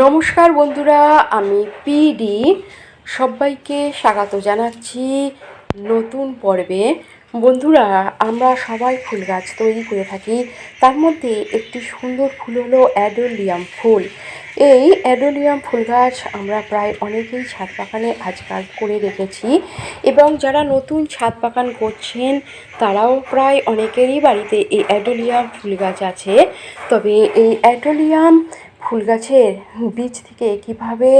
নমস্কার বন্ধুরা, আমি পিডি। সবাইকে স্বাগত জানাচ্ছি নতুন পর্বে। বন্ধুরা, আমরা সবাই ফুল গাছ তৈরি করে থাকি। তার মধ্যে একটি সুন্দর ফুল হলো অ্যাডোলিয়াম ফুল। এই অ্যাডোলিয়াম ফুল গাছ আমরা প্রায় অনেকেই ছাদ বাগানে আজকাল করে রেখেছি এবং যারা নতুন ছাদ বাগান করছেন, তারাও প্রায় অনেকেরই বাড়িতে এই অ্যাডোলিয়াম ফুল গাছ আছে। তবে এই অ্যাডোলিয়াম ফুল গাছের বীজ থেকে কীভাবে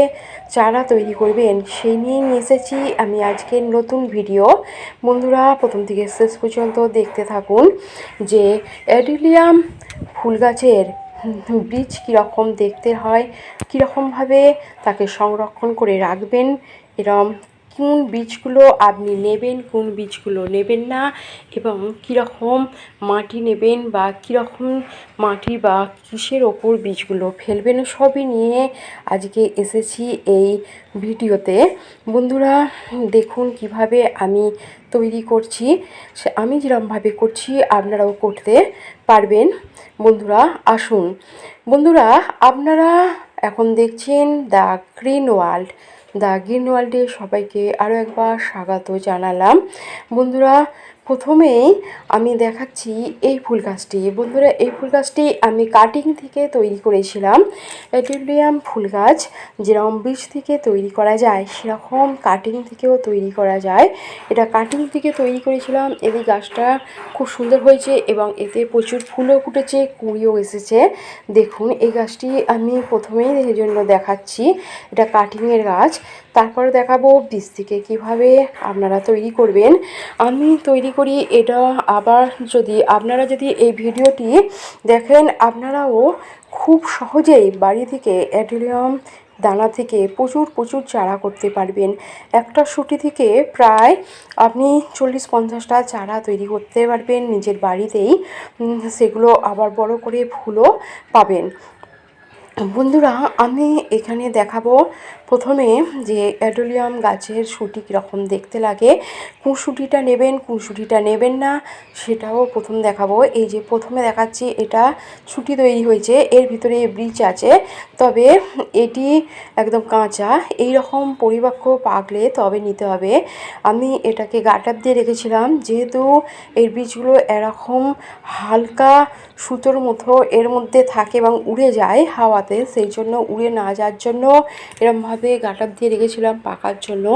চারা তৈরি করবেন, সেই নিয়ে নিয়ে এসেছি আমি আজকের নতুন ভিডিও। বন্ধুরা, প্রথম থেকে শেষ পর্যন্ত দেখতে থাকুন যে অ্যাডিলিয়াম ফুল গাছের বীজ কীরকম দেখতে হয়, কীরকমভাবে তাকে সংরক্ষণ করে রাখবেন, এরম কোন বীজগুলো আপনি নেবেন, কোন বীজগুলো নেবেন না এবং কীরকম মাটি নেবেন বা কীরকম মাটি বা কিসের ওপর বীজগুলো ফেলবেন সবই নিয়ে আজকে এসেছি এই ভিডিওতে। বন্ধুরা, দেখুন কীভাবে আমি তৈরি করছি আমি যেরমভাবে করছি আপনারাও করতে পারবেন। বন্ধুরা, আসুন। বন্ধুরা, আপনারা এখন দেখছেন the green world. The green ওয়ার্ল্ডে সবাইকে আরও একবার স্বাগত জানালাম। বন্ধুরা প্রথমেই আমি দেখাচ্ছি এই ফুল গাছটি। বন্ধুরা, এই ফুল গাছটি আমি কাটিং থেকে তৈরি করেছিলাম। অ্যাটেলিয়াম ফুল গাছ যেরকম বীজ থেকে তৈরি করা যায়, সেরকম কাটিং থেকেও তৈরি করা যায়। এটা কাটিং থেকে তৈরি করেছিলাম। এই গাছটা খুব সুন্দর হয়েছে এবং এতে প্রচুর ফুলও ফুটেছে, কুঁড়িও এসেছে। দেখুন, এই গাছটি আমি প্রথমেই জন্য দেখাচ্ছি। এটা কাটিংয়ের গাছ। তারপরে দেখাবো বীজ থেকে কীভাবে আপনারা তৈরি করবেন। আমি তৈরি করি, এটা আবার যদি আপনারা যদি এই ভিডিওটি দেখেন, আপনারাও খুব সহজেই বাড়ি থেকে অ্যাডেলিয়াম দানা থেকে প্রচুর প্রচুর চারা করতে পারবেন। একটা সুটি থেকে প্রায় আপনি চল্লিশ, পঞ্চাশটা চারা তৈরি করতে পারবেন নিজের বাড়িতেই। সেগুলো আবার বড় করে ফুলও পাবেন। বন্ধুরা, আমি এখানে দেখাবো প্রথমে যে অ্যাডোলিয়াম গাছের শুটি কীরকম দেখতে লাগে, কোন শুটিটা নেবেন, কোন শুটিটা নেবেন না, সেটাও প্রথম দেখাবো। এই যে প্রথমে দেখাচ্ছি, এটা ছুটি তৈরি হয়েছে, এর ভিতরে ব্রিজ আছে, তবে এটি একদম কাঁচা এই রকম পরিপক্ক পাকলে তবে নিতে হবে। আমি এটাকে গাটার দিয়ে রেখেছিলাম, যেহেতু এর বীজগুলো এরকম হালকা সুতোর মতো এর মধ্যে থাকে এবং উড়ে যায় হাওয়াতে, সেই জন্য উড়ে না যাওয়ার জন্য এরমভাবে গাটার দিয়ে রেখেছিলাম পাকার জন্য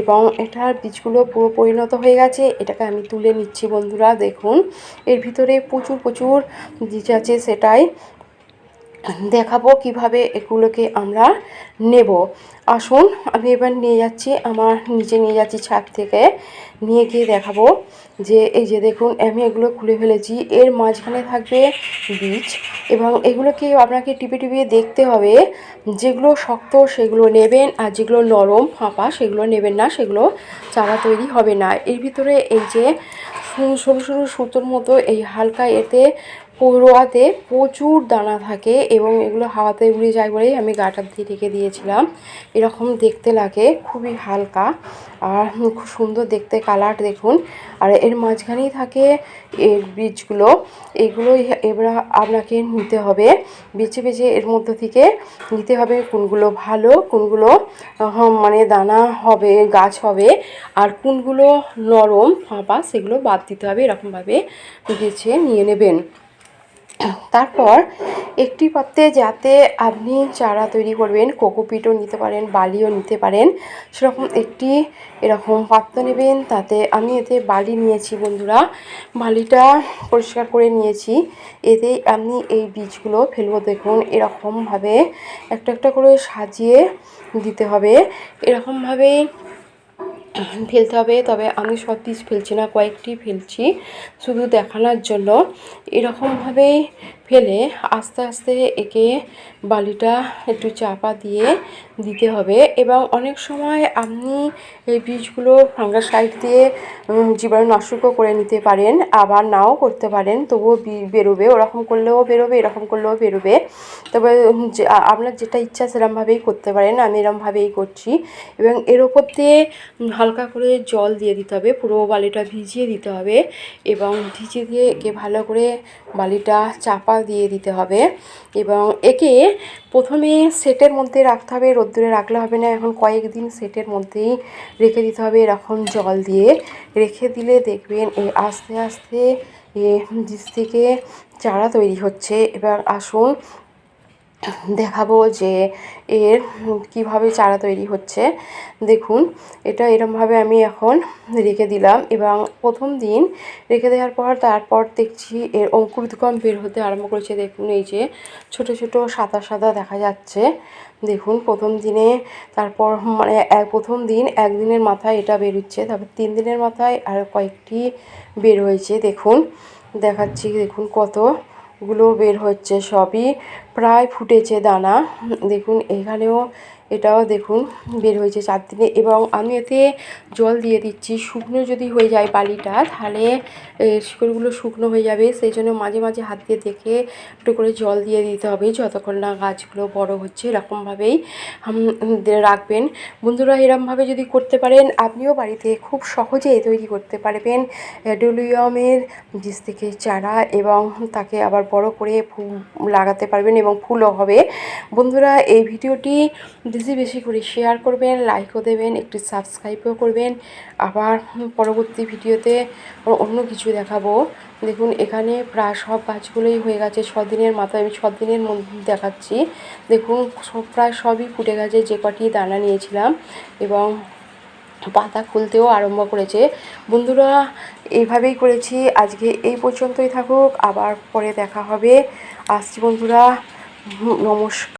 এবং এটার বীজগুলো পুরো পরিণত হয়ে গেছে। এটাকে আমি তুলে নিচ্ছি বন্ধুরা, দেখুন। এর ভিতরে প্রচুর প্রচুর বীজ আছে সেটাই। দেখাবো কীভাবে এগুলোকে আমরা নেব। আসুন, আমি এবার নিয়ে যাচ্ছি, আমার নিচে নিয়ে যাচ্ছি ছাদ থেকে। নিয়ে গিয়ে দেখাবো যে, এই যে দেখুন, আমি এগুলো খুলে ফেলেছি। এর মাঝখানে থাকবে বীজ এবং এগুলোকে আপনাকে টিপে টিপে দেখতে হবে, যেগুলো শক্ত সেগুলো নেবেন আর যেগুলো নরম ফাঁপা সেগুলো নেবেন না, সেগুলো চারা তৈরি হবে না। এর ভিতরে এই যে সরু সরু সুতোর মতো এই হালকা এতে পড়ুয়াতে প্রচুর দানা থাকে এবং এগুলো হাওয়াতে উড়ে যায় বলেই আমি গাটার দিয়ে রেখে দিয়েছিলাম। এরকম দেখতে লাগে, খুবই হালকা আর খুব সুন্দর দেখতে কালার দেখুন। আর এর মাঝখানেই থাকে এর বীজগুলো এগুলোই এবার আপনাকে নিতে হবে। বেছে বেছে এর মধ্যে থেকে নিতে হবে কোনগুলো ভালো, কোনগুলো মানে দানা হবে, গাছ হবে আর কোনগুলো নরম ফাঁপা সেগুলো বাদ দিতে হবে। এরকমভাবে বেছে নিয়ে নেবেন। তারপর একটি পাত্রে যাতে আপনি চারা তৈরি করবেন, কোকোপিটও নিতে পারেন, বালিও নিতে পারেন, সেরকম একটি এরকম পাত্র নেবেন। তাতে আমি এতে বালি নিয়েছি বন্ধুরা। বালিটা পরিষ্কার করে নিয়েছি। এতে আমি এই বীজগুলো ফেলব। দেখুন, এরকমভাবে একটা একটা করে সাজিয়ে দিতে হবে। এরকমভাবে ফেলতে হবে তবে আমি সব পিস ফেলছি না কয়েকটি ফেলছি। শুধু দেখানোর জন্য। এরকমভাবেই ফেলে আস্তে আস্তে একে বালিটা একটু চাপা দিয়ে দিতে হবে এবং অনেক সময় আপনি এই বীজগুলো সাইড দিয়ে জীবাণু নাশকও করে নিতে পারেন, আবার নাও করতে পারেন, তবুও বেরোবে, ওরকম করলেও বেরোবে, এরকম করলেও বেরোবে। তবে আপনার যেটা ইচ্ছা সেরমভাবেই করতে পারেন, আমি এরমভাবেই করছি। এবং এর ওপর দিয়ে হালকা করে জল দিয়ে দিতে হবে, পুরো বালিটা ভিজিয়ে দিতে হবে এবং ভিজিয়ে দিয়ে একে ভালো করে বালিটা চাপা দিয়ে দিতে হবে এবং একে প্রথমে সেটের মধ্যে রাখতে হবে, রোদ্দুরে রাখলে হবে না। এখন কয়েকদিন সেটের মধ্যেই রেখে দিতে হবে এরকম জল দিয়ে। রেখে দিলে দেখবেন এ আস্তে আস্তে বীজ থেকে চারা তৈরি হচ্ছে। এবার আসুন দেখাবো যে এর কীভাবে চারা তৈরি হচ্ছে। দেখুন, এটা এরমভাবে আমি এখন রেখে দিলাম এবং প্রথম দিন রেখে দেওয়ার পর, তারপর দেখছি এর অঙ্কুরিতকম বের হতে আরম্ভ করেছে। দেখুন, এই যে ছোট ছোট সাদা সাদা দেখা যাচ্ছে। দেখুন, প্রথম দিনে, তারপর মানে এক, প্রথম দিন একদিনের মাথায় এটা বেরোচ্ছে তারপর তিন দিনের মাথায় আর কয়েকটি বের হয়েছে। দেখুন, দেখাচ্ছি, দেখুন কত গুলো বের হচ্ছে সবই। প্রায় ফুটেছে দানা। দেখুন এখানেও এটাও দেখুন, বের হয়েছে চার দিনে এবং আমি এতে জল দিয়ে দিচ্ছি। শুকনো যদি হয়ে যায় বালিটা, তাহলে শিকড়গুলো শুকনো হয়ে যাবে। সেই জন্য মাঝে মাঝে হাত দিয়ে দেখে একটু করে জল দিয়ে দিতে হবে। যতক্ষণ না গাছগুলো বড় হচ্ছে, এরকমভাবেই রাখবেন। বন্ধুরা, এরমভাবে যদি করতে পারেন, আপনিও বাড়িতে খুব সহজেই তৈরি করতে পারবেন অ্যাডোলিয়ামের বীজ থেকে চারা এবং তাকে আবার বড় করে ফুল লাগাতে পারবেন এবং ফুলও হবে। বন্ধুরা, এই ভিডিওটি বেশি বেশি করে শেয়ার করবেন লাইকও দেবেন, একটু সাবস্ক্রাইবও করবেন। আবার পরবর্তী ভিডিওতে অন্য কিছু দেখাবো। দেখুন, এখানে প্রায় সব গাছগুলোই হয়ে গেছে। ছ দিনের মাথায় আমি ছ দিনের মধ্যে দেখাচ্ছি। দেখুন, সব প্রায় সবই ফুটে গেছে, যে কটি দানা নিয়েছিলাম এবং পাতা খুলতেও আরম্ভ করেছে। বন্ধুরা, এইভাবেই করেছি। আজকে এই পর্যন্তই থাকুক। আবার পরে দেখা হবে। আসছি বন্ধুরা, নমস্কার।